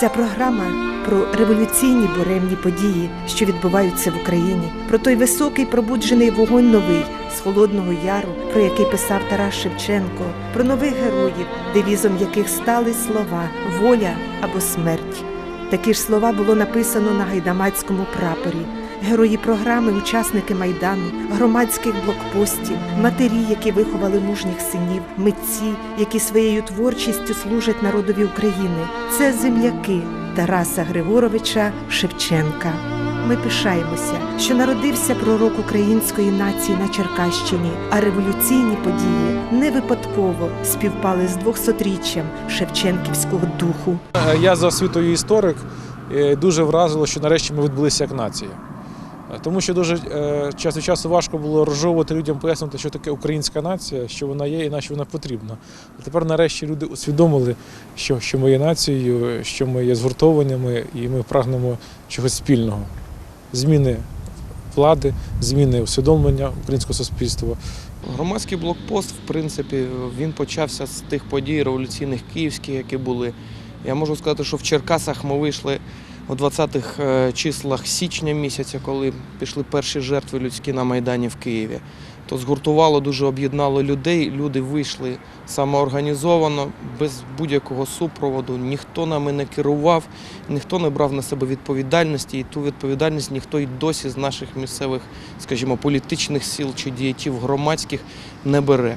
Ця програма про революційні буремні події, що відбуваються в Україні, про той високий пробуджений вогонь новий з холодного яру, про який писав Тарас Шевченко, про нових героїв, девізом яких стали слова воля або смерть. Такі ж слова було написано на гайдамацькому прапорі. Герої програми, учасники майдану, громадських блокпостів, матері, які виховали мужніх синів, митці, які своєю творчістю служать народові України. Це земляки Тараса Григоровича Шевченка. Ми пишаємося, що народився пророк української нації на Черкащині, а революційні події не випадково співпали з 200-річчям Шевченківського духу. Я за освітою історик. Дуже вразило, що нарешті ми відбулися як нація. Е, Тому що дуже е, час від часу важко було розжовувати людям пояснити, що таке українська нація, що вона є і на що вона потрібна. А тепер нарешті люди усвідомили, що, що ми є нацією, що ми є згуртованими і ми прагнемо чогось спільного. Зміни влади, зміни усвідомлення українського суспільства. Громадський блокпост, в принципі, він почався з тих подій революційних київських, які були. Я можу сказати, що в Черкасах ми вийшли у 20-х е, числах січня місяця, коли пішли перші жертви людські на Майдані в Києві. То згуртувало, дуже об'єднало людей. Люди вийшли самоорганізовано, без будь-якого супроводу. Ніхто нами не керував, ніхто не брав на себе відповідальності, і ту відповідальність ніхто й досі з наших місцевих, скажімо, політичних сил чи діячів громадських не бере.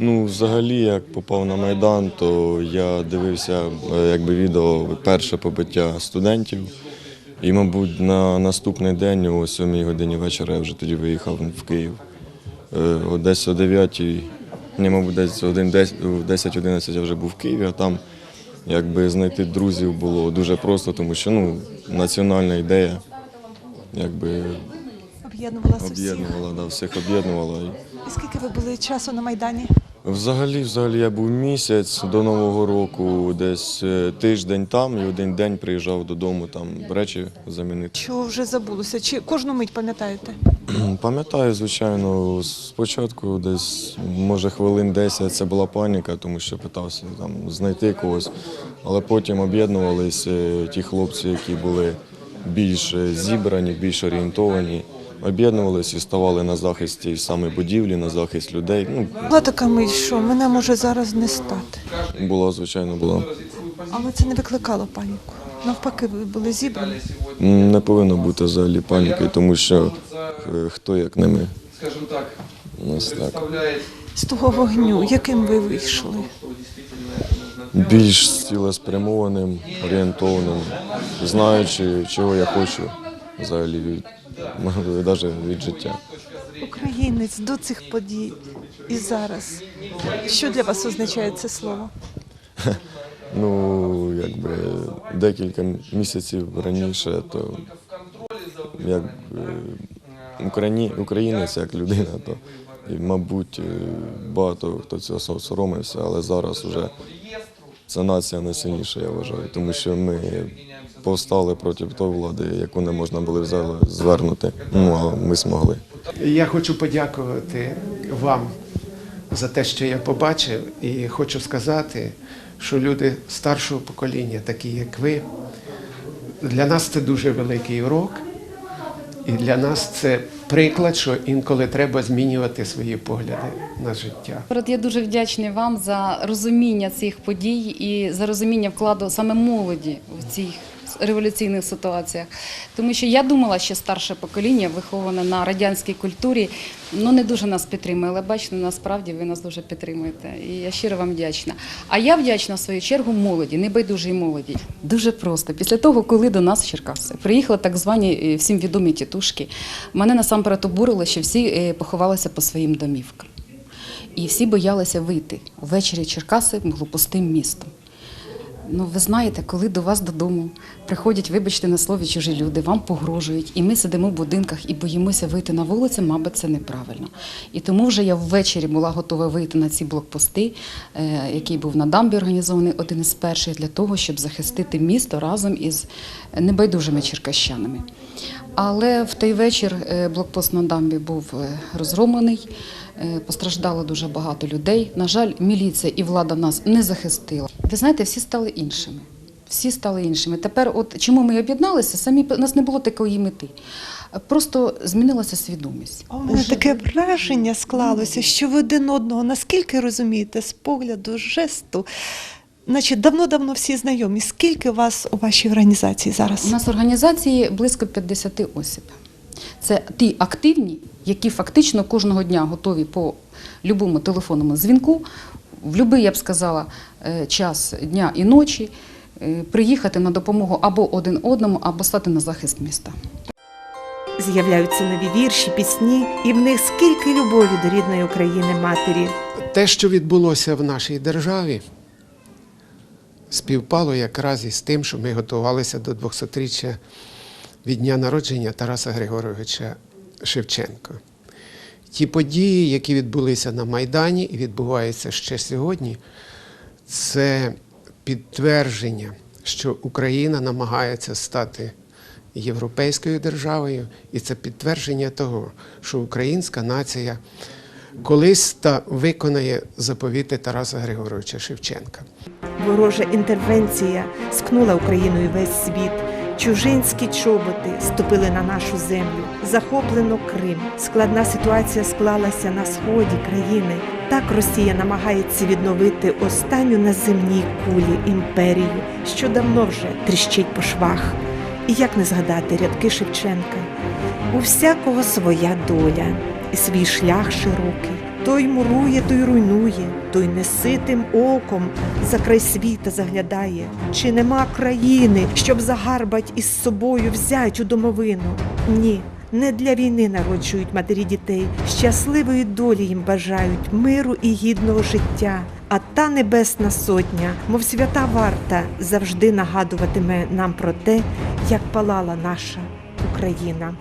Ну, взагалі, як попав на Майдан, то я дивився е, якби відео перше побиття студентів. І, мабуть, на наступний день, о 7 годині вечора, я вже тоді виїхав в Київ. Е, о Десь о 9, ні, мабуть, десь о 10-11 я вже був в Києві, а там якби знайти друзів було дуже просто, тому що ну, національна ідея якби об'єднувала, да, всіх об'єднувала. І скільки ви були часу на Майдані? Взагалі, взагалі я був місяць до Нового року, десь е, тиждень там і один день приїжджав додому там речі замінити. Що вже забулося? Чи кожну мить пам'ятаєте? Пам'ятаю, звичайно, спочатку десь, може, хвилин 10 це була паніка, тому що питався там знайти когось. Але потім об'єднувалися е, ті хлопці, які були більш е, зібрані, більш орієнтовані. Об'єднувалися і ставали на захист тієї саме будівлі, на захист людей. Ну, Була така мить, що мене може зараз не стати. була, звичайно, була. Але це не викликало паніку. Навпаки, ви були зібрані. Не повинно бути взагалі паніки, тому що е, хто як не ми. Скажімо так, нас так. З того вогню, яким ви вийшли? Більш цілеспрямованим, орієнтованим, знаючи, чого я хочу взагалі від, можливо, навіть від життя. Українець до цих подій і зараз. Що для вас означає це слово? Ну, якби декілька місяців раніше, то як е, україні, українець як людина, то і, мабуть, е, багато хто цього соромився, але зараз вже ця нація найсильніша, я вважаю, тому що ми повстали проти тої влади, яку не можна було взяли- звернути. Ну, а ми змогли. Я хочу подякувати вам за те, що я побачив, і хочу сказати, що люди старшого покоління, такі як ви, для нас це дуже великий урок, і для нас це приклад, що інколи треба змінювати свої погляди на життя. Я дуже вдячний вам за розуміння цих подій і за розуміння вкладу саме молоді в цих революційних ситуаціях. Тому що я думала, що старше покоління, виховане на радянській культурі, ну не дуже нас підтримує. Але бачите, насправді ви нас дуже підтримуєте. І я щиро вам вдячна. А я вдячна в свою чергу молоді, небайдужій молоді. Дуже просто. Після того, коли до нас в Черкаси приїхали так звані е, всім відомі тітушки, мене насамперед обурило, що всі е, поховалися по своїм домівкам. І всі боялися вийти. Ввечері Черкаси було пустим містом. Ну, ви знаєте, коли до вас додому приходять, вибачте на слові, чужі люди, вам погрожують, і ми сидимо в будинках і боїмося вийти на вулицю, мабуть, це неправильно. І тому вже я ввечері була готова вийти на ці блокпости, е, який був на дамбі організований один із перших для того, щоб захистити місто разом із небайдужими черкащанами. Але в той вечір е, блокпост на дамбі був е, розгромлений. Е, Постраждало дуже багато людей. На жаль, міліція і влада нас не захистила. Ви знаєте, всі стали іншими. Всі стали іншими. Тепер, от чому ми об'єдналися, самі у нас не було такої мети. Просто змінилася свідомість. У мене таке враження склалося, що ви один одного наскільки розумієте з погляду, жесту. Значить, давно-давно всі знайомі. Скільки вас у вашій організації зараз? У нас в організації близько 50 осіб. Це ті активні, які фактично кожного дня готові по будь-якому телефонному дзвінку, в будь-який, я б сказала, е, час дня і ночі е, приїхати на допомогу або один одному, або стати на захист міста. З'являються нові вірші, пісні, і в них скільки любові до рідної України матері. Те, що відбулося в нашій державі, співпало якраз із тим, що ми готувалися до 200-річчя від дня народження Тараса Григоровича Шевченка. Ті події, які відбулися на Майдані і відбуваються ще сьогодні, це підтвердження, що Україна намагається стати європейською державою, і це підтвердження того, що українська нація колись та виконає заповіти Тараса Григоровича Шевченка. Ворожа інтервенція скнула Україною весь світ. Чужинські чоботи ступили на нашу землю. Захоплено Крим. Складна ситуація склалася на сході країни. Так Росія намагається відновити останню на земній кулі імперію, що давно вже тріщить по швах. І як не згадати рядки Шевченка? У всякого своя доля, і свій шлях широкий. Той мурує, той руйнує, той неситим оком за край світа заглядає. Чи нема країни, щоб загарбать із собою взять у домовину? Ні, не для війни народжують матері дітей, щасливої долі їм бажають, миру і гідного життя. А та небесна сотня, мов свята варта, завжди нагадуватиме нам про те, як палала наша Україна.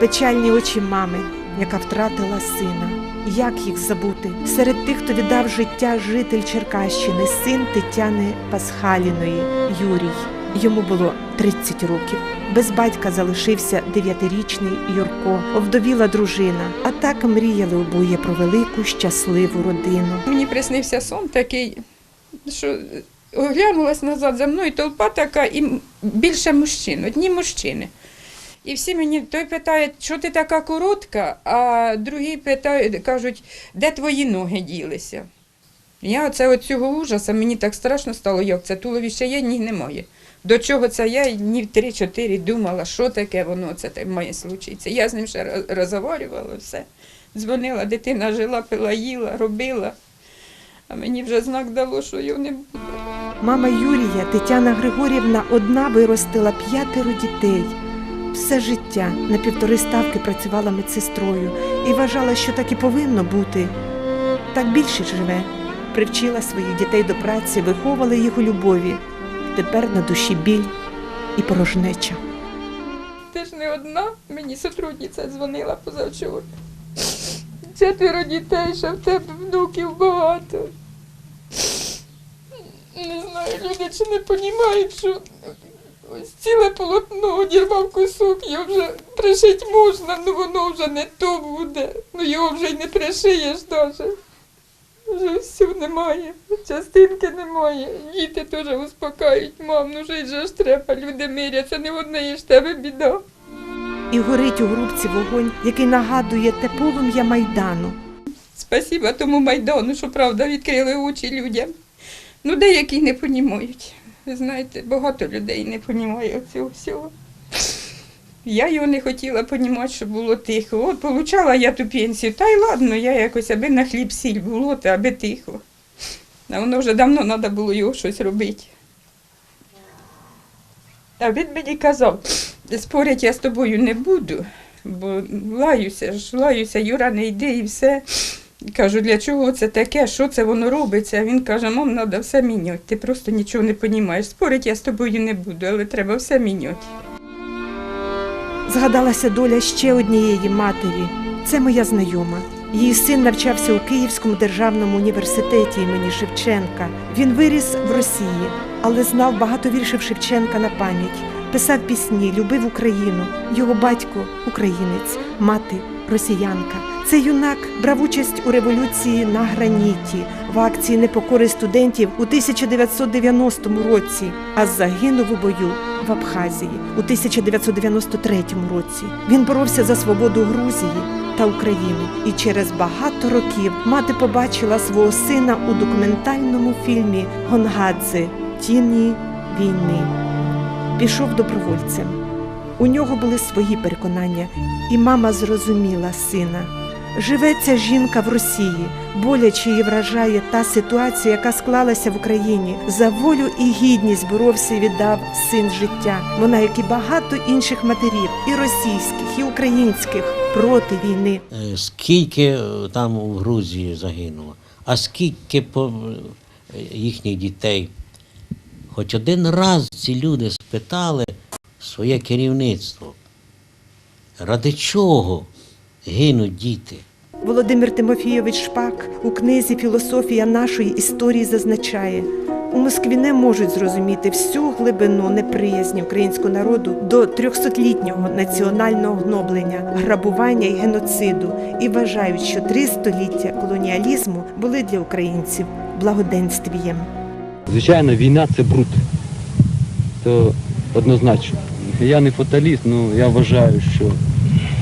Печальні очі мами, яка втратила сина. Як їх забути? Серед тих, хто віддав життя житель Черкащини, син Тетяни Пасхаліної Юрій. Йому було 30 років. Без батька залишився дев'ятирічний Юрко, овдовіла дружина. А так мріяли обоє про велику щасливу родину. Мені приснився сон такий, що оглянулась назад за мною толпа така і більше мужчин, одні мужчини. І всі мені той питає, що ти така коротка, а другі питають, кажуть, де твої ноги ділися. Я оце от цього ужаса, мені так страшно стало, як це туловище є, ні немає. До чого це я і днів 3-4 думала, що таке воно це має случитися. Я з ним ще розговорювала все. Дзвонила, дитина жила, пила, їла, робила. А мені вже знак дало, що його не буде. Мама Юрія Тетяна Григорівна одна виростила п'ятеро дітей. Все життя на півтори ставки працювала медсестрою і вважала, що так і повинно бути. Так більше живе. Привчила своїх дітей до праці, виховувала їх у любові. Тепер на душі біль і порожнеча. Ти ж не одна, мені сотрудниця дзвонила позавчора. Четверо дітей, ще в тебе внуків багато. Не знаю, люди чи не розуміють, що ось ціле полотно одірвав кусок, його вже пришити можна, ну воно вже не то буде. Ну його вже й не пришиєш навіть. Вже все немає, частинки немає. Діти теж успокають, мам, ну жить же ж треба, люди миряться, не в однієї ж тебе біда. І горить у грубці вогонь, який нагадує те полум'я майдану. Спасіба тому Майдану, що правда відкрили очі людям. Ну, деякі не понімають. Ви знаєте, багато людей не понімає цього всього. Я його не хотіла понімати, що було тихо. От получала я ту пенсію, та й ладно, я якось аби на хліб сіль було, та аби тихо. А воно вже давно треба було його щось робити. А він мені казав, спорять я з тобою не буду, бо лаюся ж, лаюся, Юра, не йди і все. Кажу, для чого це таке, що це воно робиться? Він каже, мам, треба все міняти. Ти просто нічого не розумієш. Спорить я з тобою не буду, але треба все міняти. Згадалася доля ще однієї матері. Це моя знайома. Її син навчався у Київському державному університеті імені Шевченка. Він виріс в Росії, але знав багато віршів Шевченка на пам'ять. Писав пісні, любив Україну. Його батько українець, мати росіянка. Цей юнак брав участь у революції на граніті в акції непокори студентів у 1990 році, а загинув у бою в Абхазії у 1993 році. Він боровся за свободу Грузії та України, і через багато років мати побачила свого сина у документальному фільмі Гонгадзе Тіні війни. Пішов добровольцем. У нього були свої переконання, і мама зрозуміла сина. Живе ця жінка в Росії, боляче її вражає та ситуація, яка склалася в Україні. За волю і гідність боровся і віддав син життя. Вона, як і багато інших матерів, і російських, і українських, проти війни. Е, скільки е, там у Грузії загинуло, а скільки е, їхніх дітей. Хоч один раз ці люди спитали своє керівництво, ради чого гинуть діти? Володимир Тимофійович Шпак у книзі Філософія нашої історії зазначає. У Москві не можуть зрозуміти всю глибину неприязні українського народу до 300-літнього національного гноблення, грабування і геноциду і вважають, що три століття колоніалізму були для українців благоденствієм. Звичайно, війна це бруд. Це однозначно. Я не фаталіст, але я вважаю, що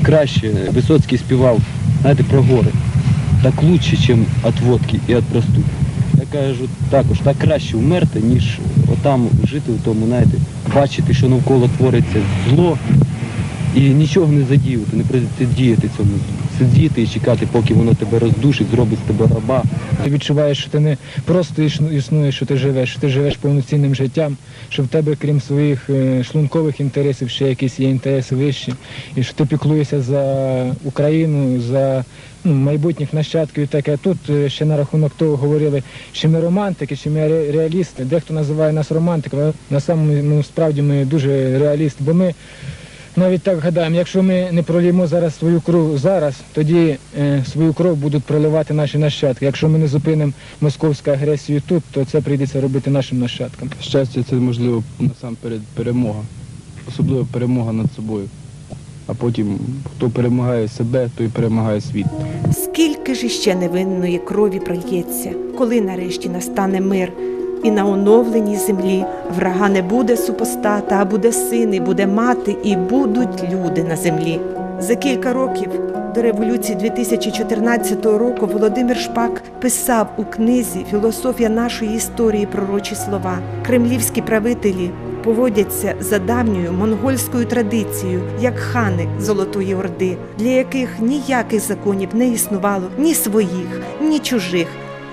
краще Висоцький співав, знаєте, про гори. Так лучше, ніж від водки і від простуд. Я кажу також, так краще вмерти, ніж отам жити в тому, знаєте, бачити, що навколо твориться зло і нічого не задіяти, не протидіяти цьому. Сидіти і чекати, поки воно тебе роздушить, зробить з тебе раба. Ти відчуваєш, що ти не просто існуєш, що ти живеш, що ти живеш повноцінним життям, що в тебе, крім своїх е, шлункових інтересів, ще якісь є інтереси вищі, і що ти піклуєшся за Україну, за ну, майбутніх нащадків і таке. Тут е, ще на рахунок того говорили, що ми романтики, що ми реалісти. Дехто називає нас романтиками, на самому ну, справді ми дуже реалісти, бо ми. Навіть так гадаємо, якщо ми не проліємо зараз свою кров зараз, тоді е, свою кров будуть проливати наші нащадки. Якщо ми не зупинимо московську агресію тут, то це прийдеться робити нашим нащадкам. Щастя це можливо насамперед перемога, особливо перемога над собою. А потім, хто перемагає себе, той перемагає світ. Скільки ж іще невинної крові прольється, коли нарешті настане мир, і на оновленій землі врага не буде супостата, а буде син, і буде мати, і будуть люди на землі. За кілька років до революції 2014 року Володимир Шпак писав у книзі Філософія нашої історії пророчі слова. Кремлівські правителі поводяться за давньою монгольською традицією, як хани Золотої Орди, для яких ніяких законів не існувало ні своїх, ні чужих.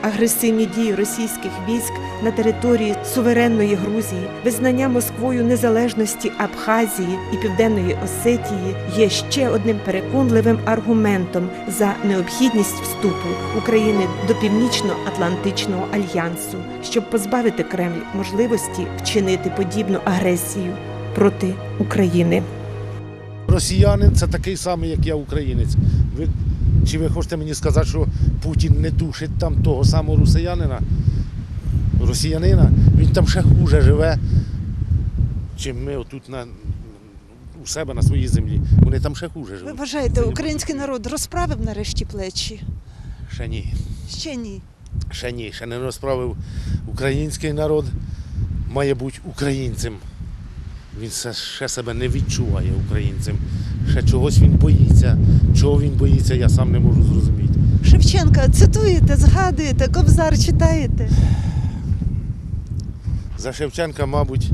Агресивні дії російських військ на території суверенної Грузії, визнання Москвою незалежності Абхазії і Південної Осетії є ще одним переконливим аргументом за необхідність вступу України до Північно-Атлантичного альянсу, щоб позбавити Кремль можливості вчинити подібну агресію проти України. Росіянин це такий самий, як я українець. Чи ви хочете мені сказати, що Путін не душить там того самого росіянина? Росіянина? Він там ще хуже живе, чим ми отут на, у себе на своїй землі. Вони там ще хуже живуть. Ви вважаєте, український народ розправив нарешті плечі? Ще ні. Ще ні. Ще ні, ще не розправив український народ. Має бути українцем. Він ще себе не відчуває українцем. Ще чогось він боїться. Чого він боїться, я сам не можу зрозуміти. Шевченка цитуєте, згадуєте, Кобзар читаєте. За Шевченка, мабуть,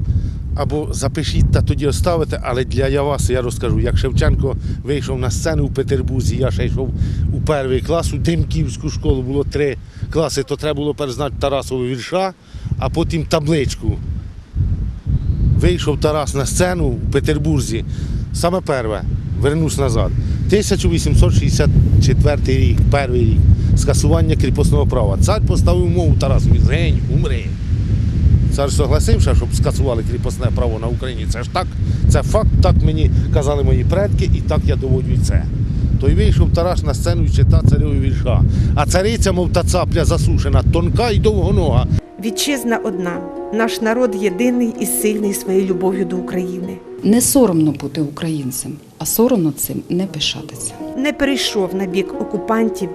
або запишіть та тоді оставите, але для я вас я розкажу. Як Шевченко вийшов на сцену в Петербурзі, я ще йшов у перший клас, у Димківську школу було три класи, то треба було перезнати Тарасову вірша, а потім табличку. Вийшов Тарас на сцену в Петербурзі. Саме перше, вернусь назад. 1864 рік, перший рік, скасування кріпосного права. Цар поставив мову Тарасові, згень, умри. Цар согласився, щоб скасували кріпосне право на Україні. Це ж так, це факт, так мені казали мої предки, і так я доводжу це. То й вийшов Тарас на сцену і читав цареві вірша. А цариця, мов та цапля засушена, тонка і довгонога. Вітчизна одна, наш народ єдиний і сильний своєю любов'ю до України. Не соромно бути українцем, а соромно цим не пишатися. не перейшов на бік окупантів.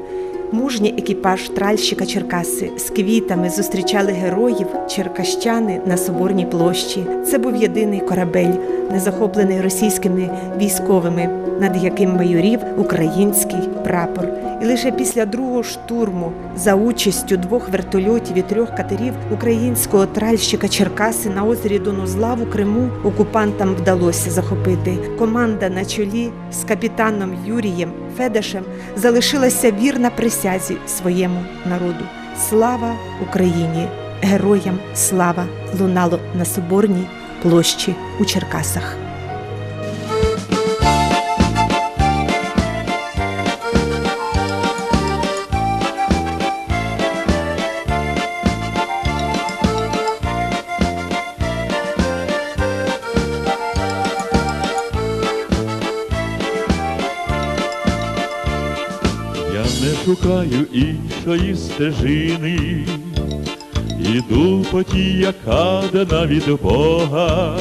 Мужній екіпаж тральщика Черкаси з квітами зустрічали героїв черкащани на Соборній площі. Це був єдиний корабель, не захоплений російськими військовими, над яким майорів український прапор. І лише після другого штурму за участю двох вертольотів і трьох катерів українського тральщика Черкаси на озері Донузлав у Криму окупантам вдалося захопити. Команда на чолі з капітаном Юрієм Федешем залишилася вірна присязі своєму народу. Слава Україні! Героям слава лунало на соборній площі у Черкасах. Шукаю іншої стежини, іду по тій, яка дана від Бога.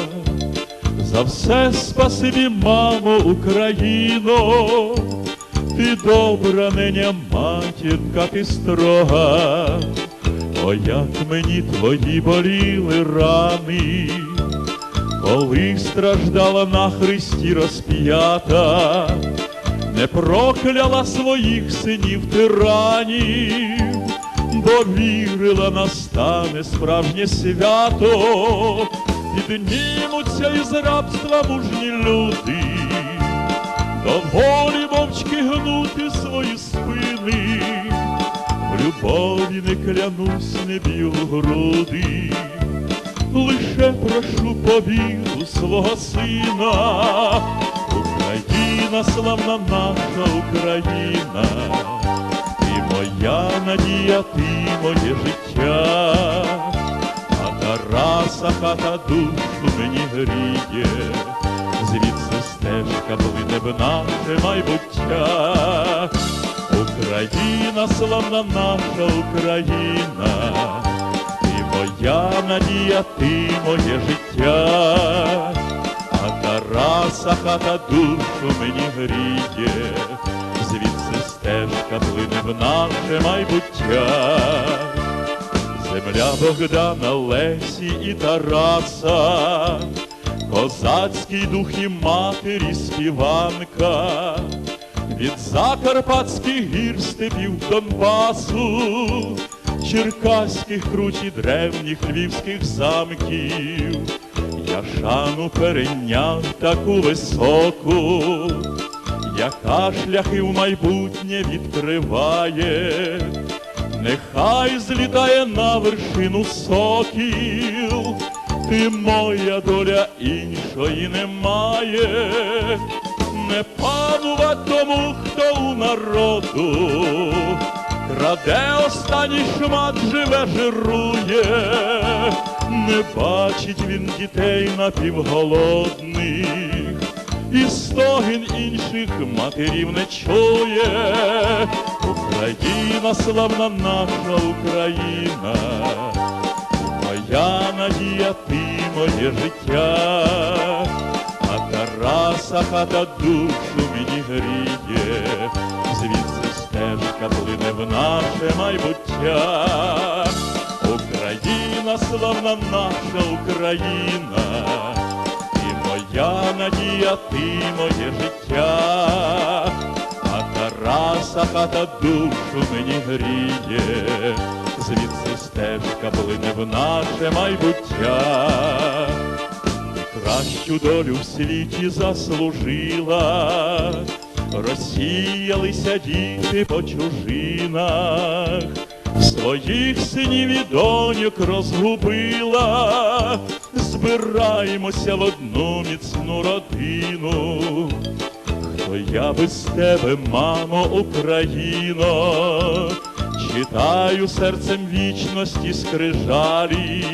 За все спасибі, мамо, Україно, ти добра неня матінка, ти строга. О, як мені твої боліли рани, коли страждала на Христі розп'ята не прокляла своїх синів тиранів, бо вірила настане справжнє свято, піднімуться із рабства мужні люди, до волі мовчки гнути свої спини, в любові не клянусь, не б'ю груди. Лише прошу повіру свого сина, Україна, славна наша Україна, ти моя надія, ти моє життя, а Тараса хата душу мені гріє, звідси стежка наше майбуття. Україна, славна наша Україна, ти моя надія, ти моє життя, а Тараса хата душу мені гріє, звідси стежка плине в наше майбуття. Земля Богдана, Лесі і Тараса, козацький дух і матері співанка, від закарпатських гір степів Донбасу, черкаських круті древніх львівських замків, я шану перейняв таку високу, яка шляхи в майбутнє відкриває. Нехай злітає на вершину сокіл, ти моя доля іншої немає, не панува тому, хто у народу, краде останній шмат живе, жирує, не бачить він дітей напівголодних і стогін інших матерів не чує. Україна, славна наша Україна, моя надія, ти моє життя, а Тараса хата душу мені гріє, звідси стежка плине в наше майбуття. Україна, славна наша Україна, ти моя надія, ти моє життя, а Тараса хата душу мені гріє, звідси стежка плине в наше майбуття. Кращу долю в світі заслужила, розсіялися діти по чужинах, своїх синів і доньок розгубила, збираємося в одну міцну родину. Хто я без тебе, мамо, Україно, читаю серцем вічності скрижалі,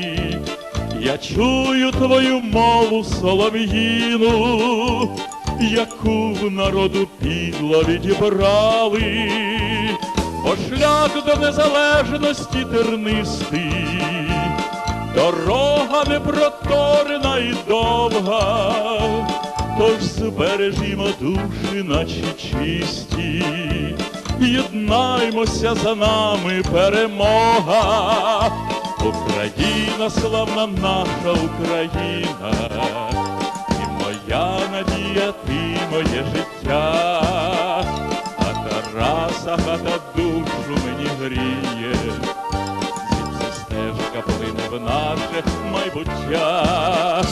я чую твою мову солом'їну, яку в народу підло відібрали, бо шлях до незалежності тернистий, дорога непроторена і довга, тож збережімо душі наші чисті, єднаймося за нами перемога, Україна, славна наша Україна, і моя надія, ти моє життя, Тараса хата душу мені гріє, звідси стежка плине в наше майбуття.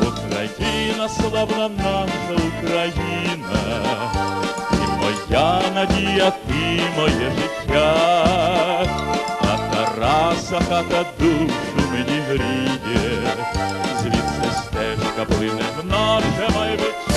Україна, славна наша Україна, і моя надія, ти моє життя, а Тараса хата душу мені гріє, звідси стежка плине в наше майбуття.